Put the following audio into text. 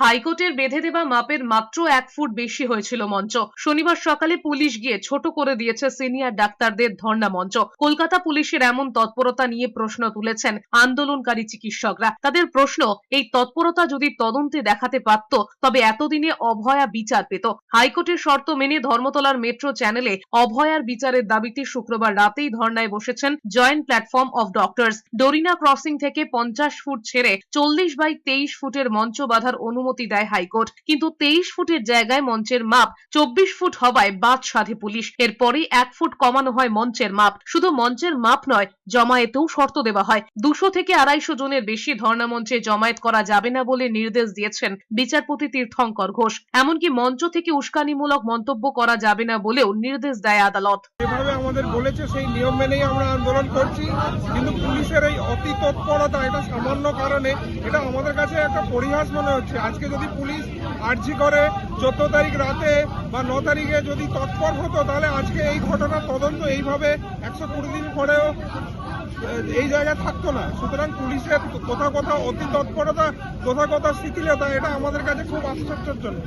হাইকোর্টের বেঁধে দেওয়া মাপের মাত্র এক ফুট বেশি হয়েছিল মঞ্চ। শনিবার সকালে পুলিশ গিয়ে ছোট করে দিয়েছে সিনিয়র ডাক্তারদের ধর্ণা মঞ্চ। কলকাতা পুলিশের এমন তৎপরতা নিয়ে প্রশ্ন তুলেছেন আন্দোলনকারী চিকিৎসকরা। তাদের প্রশ্ন, এই তৎপরতা যদি তদন্তে দেখাতে পারত, তবে এতদিনে অভয়া বিচার পেত। হাইকোর্টের শর্ত মেনে ধর্মতলার মেট্রো চ্যানেলে অভয়ার বিচারের দাবিতে শুক্রবার রাতেই ধর্নায় বসেছেন joint platform of doctors. Doreena crossing থেকে পঞ্চাশ ফুট ছেড়ে চল্লিশ বাই তেইশ ফুটের মঞ্চ বাঁধার অনুমতি দেয় হাইকোর্ট। কিন্তু তেইশ ফুটের জায়গায় মঞ্চের মাপ, চব্বিশ ফুট হওয়ায় বাদ সাধে পুলিশ। এরপরেই এক ফুট কমানো হয় মঞ্চের মাপ। শুধু মঞ্চের মাপ নয়, জমায়েতেও শর্ত দেওয়া হয়। দুশো থেকে আড়াইশো জনের বেশি ধর্ণা মঞ্চে জমায়েত করা যাবে না বলে নির্দেশ দিয়েছেন বিচারপতি তীর্থঙ্কর ঘোষ। এমনকি মঞ্চ থেকে উস্কানিমূলক মন্তব্য করা যাবে না বলেও নির্দেশ দেয় আদালত। যেভাবে আমাদের বলেছে, সেই নিয়ম মেনেই আমরা আন্দোলন করছি। কিন্তু পুলিশের এই অতি তৎপরতা, এটা সামান্য কারণে, এটা আমাদের কাছে একটা পরিহাস মনে হচ্ছে। আজকে যদি পুলিশ আর্জি করে চোদ্দ তারিখ রাতে বা ন তারিখে যদি তৎপর হতো, তাহলে আজকে এই ঘটনার তদন্ত এইভাবে একশো কুড়ি দিন পরেও এই জায়গায় থাকতো না। সুতরাং পুলিশের কোথাও কোথাও অতি তৎপরতা কোথাও কোথাও শিথিলতা, এটা আমাদের কাছে খুব আশ্চর্যজনক।